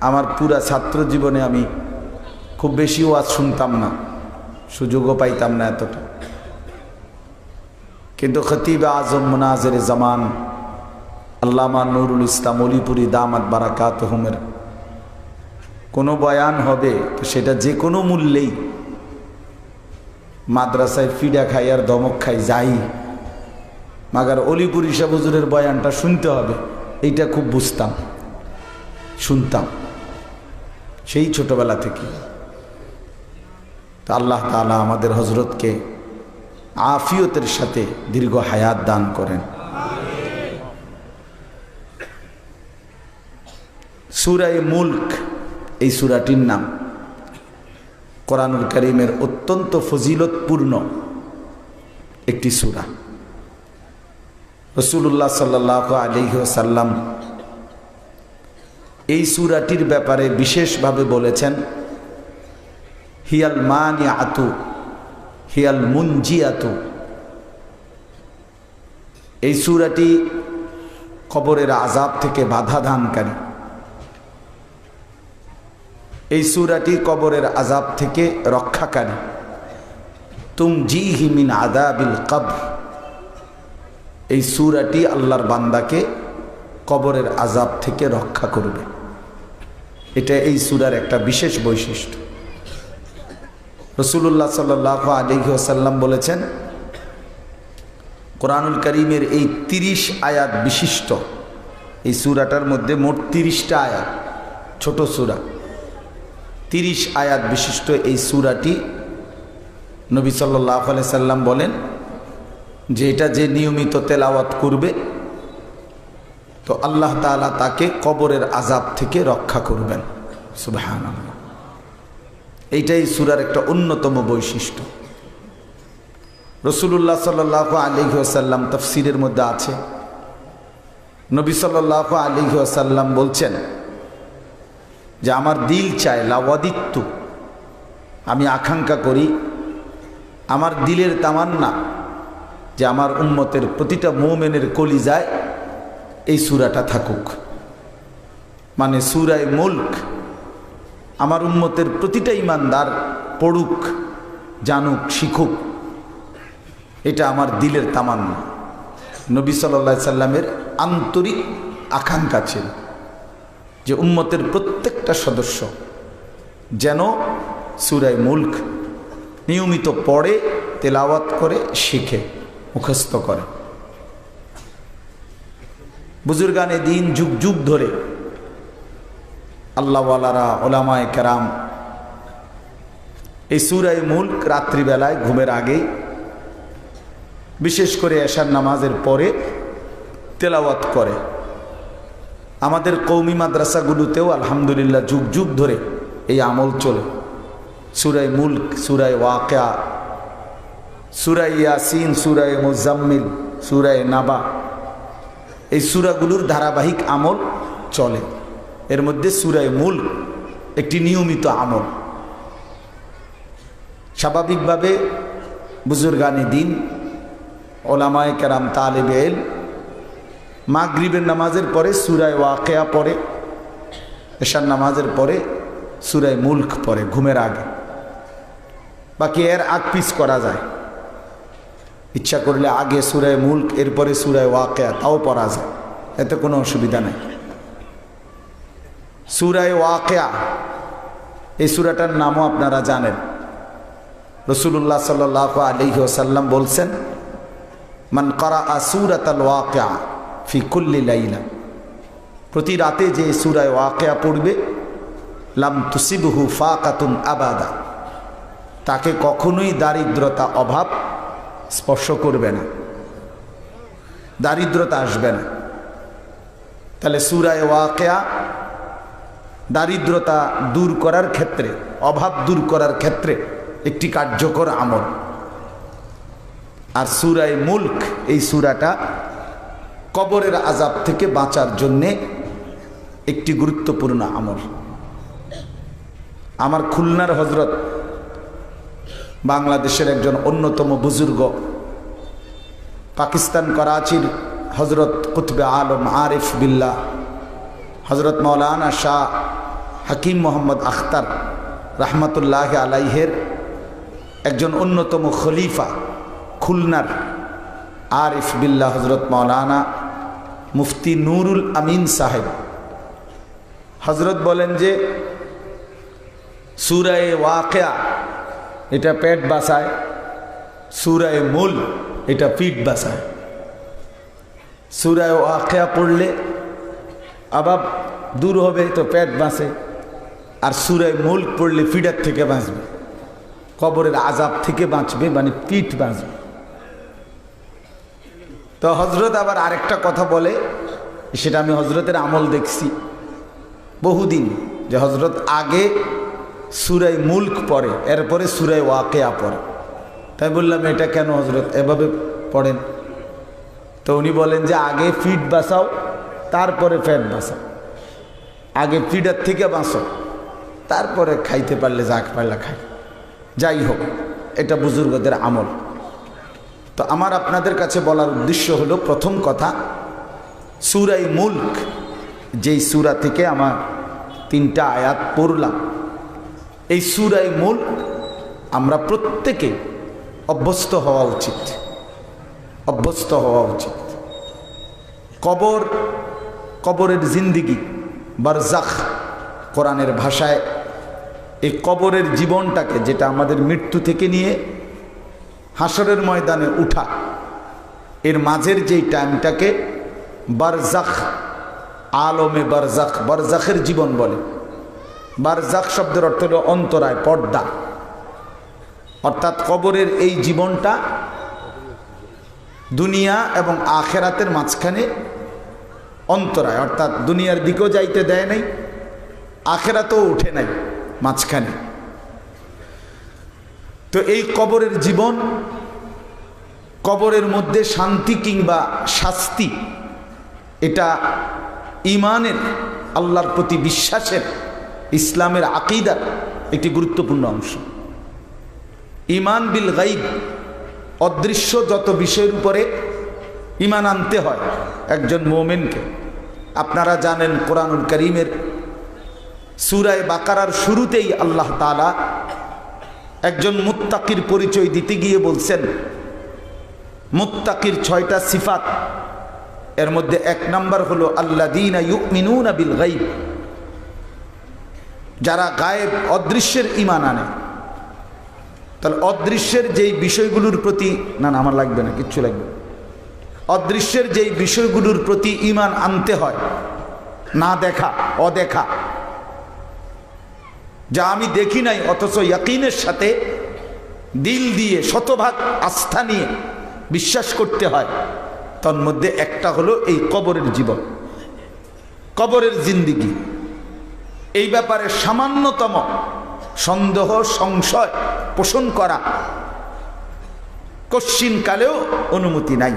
আমার পুরা ছাত্র জীবনে আমি খুব বেশি ওয়াজ শুনতাম না। সুযোগও পাইতাম না এতটা। কিন্তু খতিব আজম মুনাজের জামান, আল্লামা নুরুল ইসলাম অলিপুরি দামাত বারাকাত হোমের কোনো বয়ান হবে তো সেটা যে কোনো মূল্যেই মাদ্রাসায় ফিডা খাই আর দমক খাই, যাই। মাগার অলিপুরি সাবুজুরের বয়ানটা শুনতে হবে, এইটা খুব বুঝতাম, শুনতাম। সেই ছোটবেলা থেকে। আল্লাহ তালা আমাদের হজরতকে আফিয়তের সাথে দীর্ঘ হায়াত দান করেন। সুরাই মুল্ক এই সুরাটির নাম। কোরআনুল করিমের অত্যন্ত ফজিলতপূর্ণ একটি সুরা। রসুল্লাহ সাল্লাহ আলিহাসাল্লাম এই সুরাটির ব্যাপারে বিশেষভাবে বলেছেন, হিয়াল মানি আতু হিয়াল মুঞ্জি আতু এই সুরাটি কবরের আজাব থেকে বাধা দানকারী। এই সুরাটি কবরের আজাব থেকে রক্ষাকারী। তুম জি হিমিন আদাবিল কবর। এই সুরাটি আল্লাহর বান্দাকে কবরের আজাব থেকে রক্ষা করবে। এটা এই সুরার একটা বিশেষ বৈশিষ্ট্য। রসুল্লাহ সাল্লাহ আলহিহাসাল্লাম বলেছেন, কোরআনুল করিমের এই তিরিশ আয়াত বিশিষ্ট, এই সুরাটার মধ্যে মোট তিরিশটা আয়াত, ছোট সুরা। তিরিশ আয়াত বিশিষ্ট এই সুরাটি নবী সাল্লাহ সাল্লাম বলেন যে এটা যে নিয়মিত তেলাওয়াত করবে তো আল্লাহ তালা তাকে কবরের আজাব থেকে রক্ষা করবেন। সুবাহান এইটাই সুরার একটা অন্যতম বৈশিষ্ট্য। রসুল্লাহ সাল্লাহ আলিহাসাল্লাম তফসিরের মধ্যে আছে। নবী সাল্লাহ আলিহাসাল্লাম বলছেন যে, আমার দিল চায় লাওয়াদিত্য আমি আকাঙ্ক্ষা করি, আমার দিলের তামান্না যে, আমার উম্মতের প্রতিটা মোমেনের কলি যায় এই সুরাটা থাকুক। মানে সুরায় মুল্ক আমার উম্মতের প্রতিটা ইমানদার পড়ুক, জানুক, শিখুক, এটা আমার দিলের তামান্না। নবী সাল্লা সাল্লামের আন্তরিক আকাঙ্ক্ষা ছিল যে উম্মতের প্রত্যেকটা সদস্য যেন সুরায় মুল্ক নিয়মিত পড়ে, তেলাওয়াত করে, শিখে, মুখস্থ করে। বুজুর্গানে দিন যুগ যুগ ধরে আল্লাহওয়ালারা, ওলামায় কেরাম এই সুরাই মুল্ক রাত্রিবেলায়, ঘুমের আগেই, বিশেষ করে এশার নামাজের পরে তেলাওয়াত করে। আমাদের কৌমি মাদ্রাসাগুলোতেও আলহামদুলিল্লাহ যুগ যুগ ধরে এই আমল চলে। সুরাই মুল্ক সুরাই ওয়াকা সুরাই ইয়াসিন সুরাই মুজাম্মিল সুরাই নাবা এই সুরাগুলোর ধারাবাহিক আমল চলে। এর মধ্যে সুরায় মূল একটি নিয়মিত আমল। স্বাভাবিকভাবে বুজুর্গানি দিন, ওলামায় কেরাম তালেব এল, মাগরিবের নামাজের পরে সুরায় ওয়াকেয়া পরে এশার নামাজের পরে সুরায় মুল্ক পরে ঘুমের আগে। বাকি এর আগ পিস করা যায়। ইচ্ছা করলে আগে সুরায় মুল্ক, এরপরে সুরায় ওয়াকেয়া, তাও পড়া যায়। এতে কোনো অসুবিধা নাই। সুরায় ওয়াকেয়া, এই সুরাটার নামও আপনারা জানেন। রসুল্লাহ সাল আলহি ওসাল্লাম বলছেন, মান করা আসুরাত ওয়াকেয়া ফি কুল্লি লাইলা। প্রতি রাতে যে সুরায় ওয়াকেয়া পড়বে, লাম তুসিবহু ফা ফাকাতুন আবাদা। তাকে কখনোই দারিদ্রতা অভাব স্পর্শ করবে না। দারিদ্রতা আসবে না। তাহলে সুরায় ওয়াকেয়া দারিদ্রতা দূর করার ক্ষেত্রে, অভাব দূর করার ক্ষেত্রে একটি কার্যকর আমল। আর সুরায় মুল্ক এই সুরাটা কবরের আজাব থেকে বাঁচার জন্যে একটি গুরুত্বপূর্ণ আমল। আমার খুলনার হজরত বাংলাদেশের একজন অন্যতম বুজুর্গ। পাকিস্তান করাচির হজরত কুতবে আলম আরিফ বিল্লাহ হজরত মৌলানা শাহ হাকিম মোহাম্মদ আখতার রাহমাতুল্লাহ আলাইহের একজন অন্যতম খলিফা, খুলনার আরিফ বিল্লা হজরত মৌলানা মুফতি নুরুল আমিন সাহেব। হজরত বলেন যে, সুরায় ওয়াকেয়া এটা পেট বাসায় সুরায় মূল, এটা পিঠ বাসায় সুরায় ওয়াকেয়া পড়লে আবার দূর হবে, তো পেট বাঁচে। আর সুরায় মূল পড়লে ফিডার থেকে বাঁচবে, কবরের আজাব থেকে বাঁচবে মানে পিঠ বাঁচবে। তো হজরত আবার আরেকটা কথা বলে, সেটা আমি হজরতের আমল দেখছি। বহুদিন যে হজরত আগে সুরাই মুল্ক পড়ে, এরপরে সুরাই ওয়াকেয়া পড়ে। তাই বললাম, এটা কেন হজরত এভাবে পড়েন। তো উনি বলেন যে, আগে ফিট বাঁচাও, তারপরে ফ্যাট বাঁচাও। আগে ফিডার থেকে বাঁচো, তারপরে খাইতে পারলে যাক পারলে খাই। যাই হোক, এটা বুজুর্গদের আমল। তো আমার আপনাদের কাছে বলার উদ্দেশ্য হলো, প্রথম কথা, সুরাই মুল্ক, যেই সুরা থেকে আমার তিনটা আয়াত পড়লাম এই সুরাই মূল আমরা প্রত্যেকে অভ্যস্ত হওয়া উচিত। অভ্যস্ত হওয়া উচিত। কবর, কবরের জিন্দিগি, বারজাখ কোরআনের ভাষায় এই কবরের জীবনটাকে যেটা আমাদের মৃত্যু থেকে নিয়ে হাসরের ময়দানে উঠা, এর মাঝের যেই টাইমটাকে বারজাখ, আলমে বারজাখ, বারজাখের জীবন বলে। বারজাখ শব্দের অর্থ হল অন্তরায়, পর্দা। অর্থাৎ কবরের এই জীবনটা দুনিয়া এবং আখেরাতের মাঝখানে অন্তরায়। অর্থাৎ দুনিয়ার দিকেও যাইতে দেয় নাই, আখেরাতেও উঠে নাই মাঝখানে। তো এই কবরের জীবন, কবরের মধ্যে শান্তি কিংবা শাস্তি, এটা ইমানের, আল্লাহর প্রতি বিশ্বাসের ইসলামের আকিদার একটি গুরুত্বপূর্ণ অংশ। ইমান বিল গাইব, অদৃশ্য যত বিষয়ের উপরে ইমান আনতে হয় একজন মোমেনকে। আপনারা জানেন কোরআনুল করিমের সুরায় বাকারার শুরুতেই আল্লাহ তালা একজন মুত্তাকির পরিচয় দিতে গিয়ে বলছেন, মুত্তাকির ছয়টা সিফাত, এর মধ্যে এক নাম্বার হলো আল্লা দিন বিল গাইব। যারা গায়েব, অদৃশ্যের ইমান আনে। তাহলে অদৃশ্যের যেই বিষয়গুলোর প্রতি না না, আমার লাগবে না, কিচ্ছু লাগবে অদৃশ্যের যেই বিষয়গুলোর প্রতি ইমান আনতে হয়, না দেখা, অদেখা। যা আমি দেখি নাই, অথচ ইয়াকিনের সাথে দিল দিয়ে, শতভাগ আস্থা নিয়ে বিশ্বাস করতে হয় তার মধ্যে একটা হলো এই কবরের জীবন। কবরের জিন্দিগি। এই ব্যাপারে সামান্যতম সন্দেহ সংশয় পোষণ করা। কশ্চিনকালেও অনুমতি নাই।